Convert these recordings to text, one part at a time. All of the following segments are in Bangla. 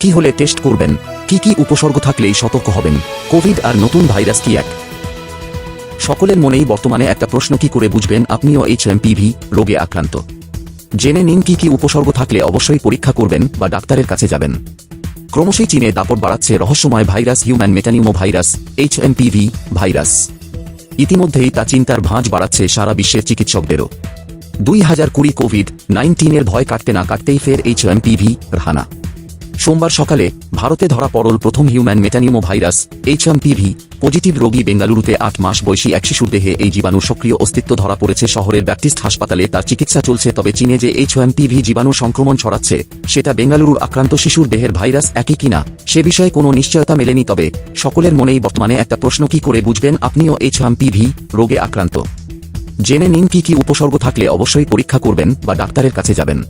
কি হলে টেস্ট করবেন? কি কি উপসর্গ থাকলেই সতর্ক হবেন? কোভিড আর নতুন ভাইরাস কি এক? সকলের মনেই বর্তমানে একটা প্রশ্ন কি করে বুঝবেন আপনিও এইচ রোগে আক্রান্ত। জেনে নিন কি কি উপসর্গ থাকলে অবশ্যই পরীক্ষা করবেন বা ডাক্তারের কাছে যাবেন। ক্রমশই চীনে দাপট বাড়াচ্ছে রহস্যময় virus human metapneumovirus H virus ইতিমধ্যেই তা চিন্তার ভাঁজ বাড়াচ্ছে সারা বিশ্বের চিকিৎসকদেরও। দুই হাজার কুড়ি কোভিড নাইন্টিনের ভয় কাটতে না কাটতেই ফের এইচ রাহানা সোমবার সকালে ভারতে ধরা পড়ল প্রথম human metapneumovirus H positive রোগী বেঙ্গালুরুতে আট মাস বয়সী এক শিশুর দেহে এই জীবাণুর সক্রিয় অস্তিত্ব ধরা পড়েছে শহরের ব্যাপটিস্ট হাসপাতালে। তার চিকিৎসা চলছে, তবে চীনে যে এইচ জীবাণু সংক্রমণ ছড়াচ্ছে, সেটা বেঙ্গালুরুর আক্রান্ত শিশুর দেহের ভাইরাস একই কিনা সে বিষয়ে কোনো নিশ্চয়তা মেলেনি। তবে সকলের মনেই বর্তমানে একটা প্রশ্ন, কি করে বুঝবেন? আপনিও এইচ রোগে আক্রান্ত। জেনে নিন কি কি উপসর্গ থাকলে অবশ্যই পরীক্ষা করবেন বা ডাক্তারের কাছে যাবেন।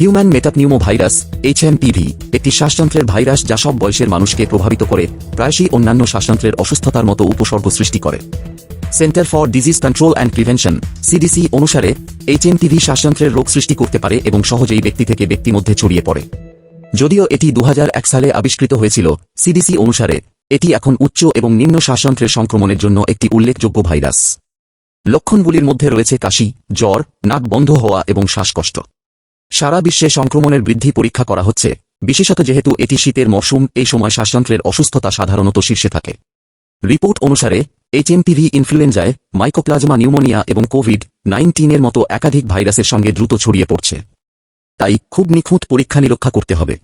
হিউম্যান মেটাপনিউমো ভাইরাস এইচএমপিভি একটি শ্বাসযন্ত্রের ভাইরাস যা সব বয়সের মানুষকে প্রভাবিত করে, প্রায়শই অন্যান্য শ্বাসযন্ত্রের অসুস্থতার মতো উপসর্গ সৃষ্টি করে। Center for disease control and prevention, CDC, অনুসারে এইচএমপিভি শ্বাসযন্ত্রের রোগ সৃষ্টি করতে পারে এবং সহজেই ব্যক্তি থেকে ব্যক্তি মধ্যে ছড়িয়ে পড়ে। যদিও এটি দু হাজার এক সালে আবিষ্কৃত হয়েছিল, সিডিসি অনুসারে, এটি এখন উচ্চ এবং নিম্ন শ্বাসযন্ত্রের সংক্রমণের জন্য একটি উল্লেখযোগ্য ভাইরাস। লক্ষণগুলির মধ্যে রয়েছে কাশি, জ্বর, নাক বন্ধ হওয়া এবং শ্বাসকষ্ট। সারা বিশ্বে সংক্রমণের বৃদ্ধি পরীক্ষা করা হচ্ছে, বিশেষত যেহেতু এটি শীতের মরশুম, এই সময় শ্বাসযন্ত্রের অসুস্থতা সাধারণত শীর্ষে থাকে। রিপোর্ট অনুসারে এইচএমপিভি ইনফ্লুয়েঞ্জায় মাইকোপ্লাজমা, নিউমোনিয়া এবং কোভিড নাইন্টিনের মতো একাধিক ভাইরাসের সঙ্গে দ্রুত ছড়িয়ে পড়ছে। তাই খুব নিখুঁত পরীক্ষা নিরীক্ষা করতে হবে।